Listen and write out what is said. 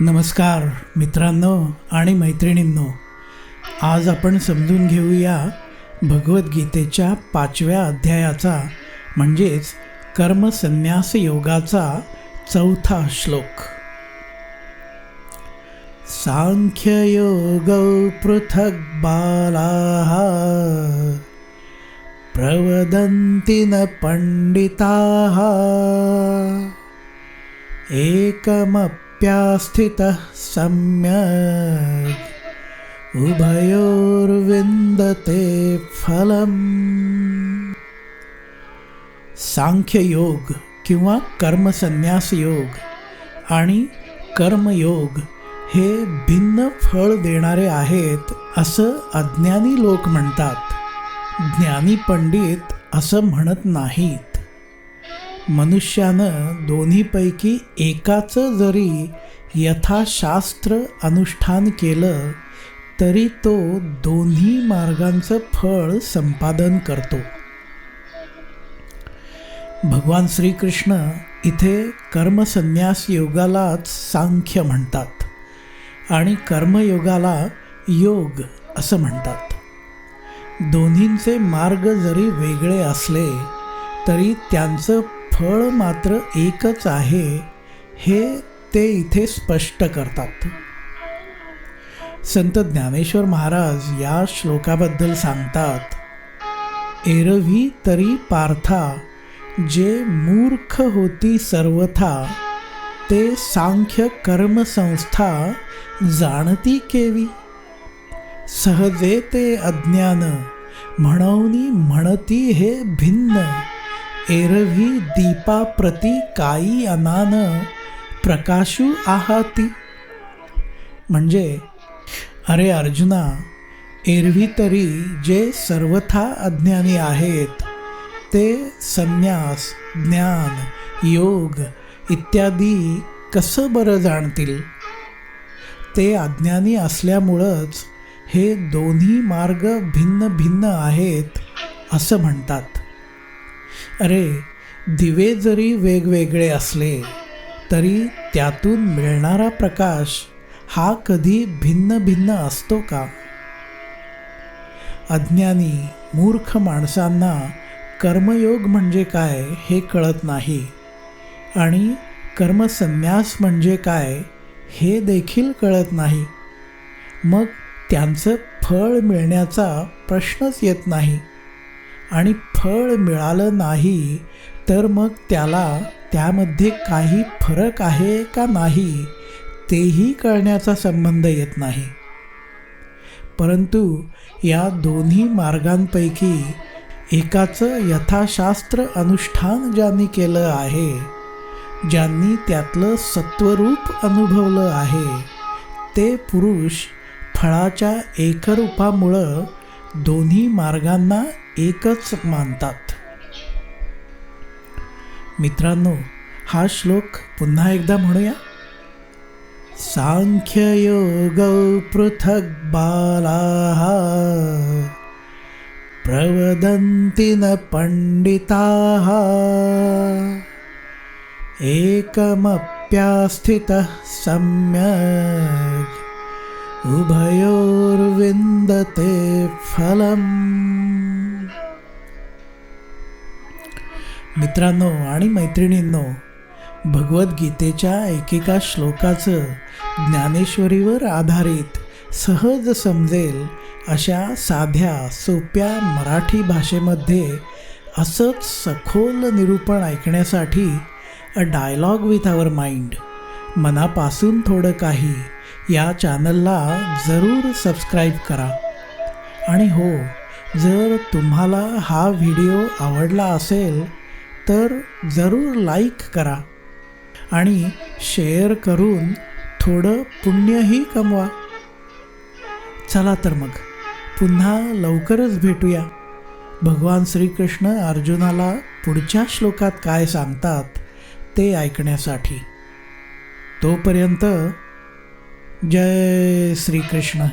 नमस्कार मित्रांनो आणि मैत्रिणींनो आज आपण समजून घेऊया भगवद्गीतेच्या पाचव्या अध्यायाचा म्हणजेच कर्मसन्यास योगाचा चौथा श्लोक. सांख्ययोग पृथक् बाला प्रवदन्ति न एकमप एकमप्यास्थितः सम्यक्। उभयोर्विन्दते फलम्। सांख्ययोग किंवा कर्मसन्यास योग आणि कर्मयोग हे भिन्न फळ देणारे आहेत असं अज्ञानी लोक म्हणतात. ज्ञानी पंडित असं म्हणत नाहीत. मनुष्यानं दोन्हीपैकी एकाचं जरी यथाशास्त्र अनुष्ठान केलं तरी तो दोन्ही मार्गांचं फळ संपादन करतो. भगवान श्रीकृष्ण इथे कर्मसन्यास योगालाच सांख्य म्हणतात आणि कर्मयोगाला योग असं म्हणतात. दोन्हींचे मार्ग जरी वेगळे असले तरी त्यांचं फळ मात्र एकच आहे हे ते इथे स्पष्ट करतात. संत ज्ञानेश्वर महाराज या श्लोकाबद्दल सांगतात एरवी तरी पार्था जे मूर्ख होती सर्वथा ते सांख्य कर्मसंस्था जाणती केवी. सहजे ते अज्ञान म्हणवनी म्हणती हे भिन्न. एरवी दीपाप्रती काई अनान प्रकाशू आहाती. म्हणजे अरे अर्जुना एरवी तरी जे सर्वथा अज्ञानी आहेत ते संन्यास ज्ञान योग इत्यादी कसं बरं जाणतील? ते अज्ञानी असल्यामुळंच हे दोन्ही मार्ग भिन्न भिन्न आहेत असं म्हणतात. अरे दिवे जरी वेगवेगळे असले तरी त्यातून मिळणारा प्रकाश हा कधी भिन्न भिन्न असतो का? अज्ञानी मूर्ख माणसांना कर्मयोग म्हणजे काय हे कळत नाही. आणि कर्मसन्यास म्हणजे काय हे देखील कळत नाही. मग त्यांचं फळ मिळण्याचा प्रश्नच येत नाही. आणि फळ मिळालं नाही तर मग त्याला त्यामध्ये काही फरक आहे का नाही तेही कळण्याचा संबंध येत नाही. परंतु या दोन्ही मार्गांपैकी एकाचं यथाशास्त्र अनुष्ठान ज्यांनी केलं आहे ज्यांनी त्यातलं सत्वरूप अनुभवलं आहे ते पुरुष फळाच्या एकरूपामुळं दोन्ही मार्गांना एकच मानतात. मित्रांनो हा श्लोक पुन्हा एकदा म्हणूया. सांख्ययोग पृथक् बालाः प्रवदन्ति न पंडिताः एकमप्यास्थितः सम्यक् उभयोर्विन्दते फलम्। मित्रांनो आणि मैत्रिणींनो भगवद्गीतेच्या एकेका श्लोकाचं ज्ञानेश्वरीवर आधारित सहज समजेल अशा साध्या सोप्या मराठी भाषेमध्ये असंच सखोल निरूपण ऐकण्यासाठी a dialogue with our mind मनापासून थोडं काही या चॅनलला जरूर सबस्क्राईब करा. आणि हो जर तुम्हाला हा व्हिडिओ आवडला असेल तर जरूर लाईक करा आणि शेअर करून थोडं पुण्यही कमवा. चला तर मग पुन्हा लवकरच भेटूया. भगवान श्रीकृष्ण अर्जुनाला पुढच्या श्लोकात काय सांगतात ते ऐकण्यासाठी. तोपर्यंत जय श्रीकृष्ण.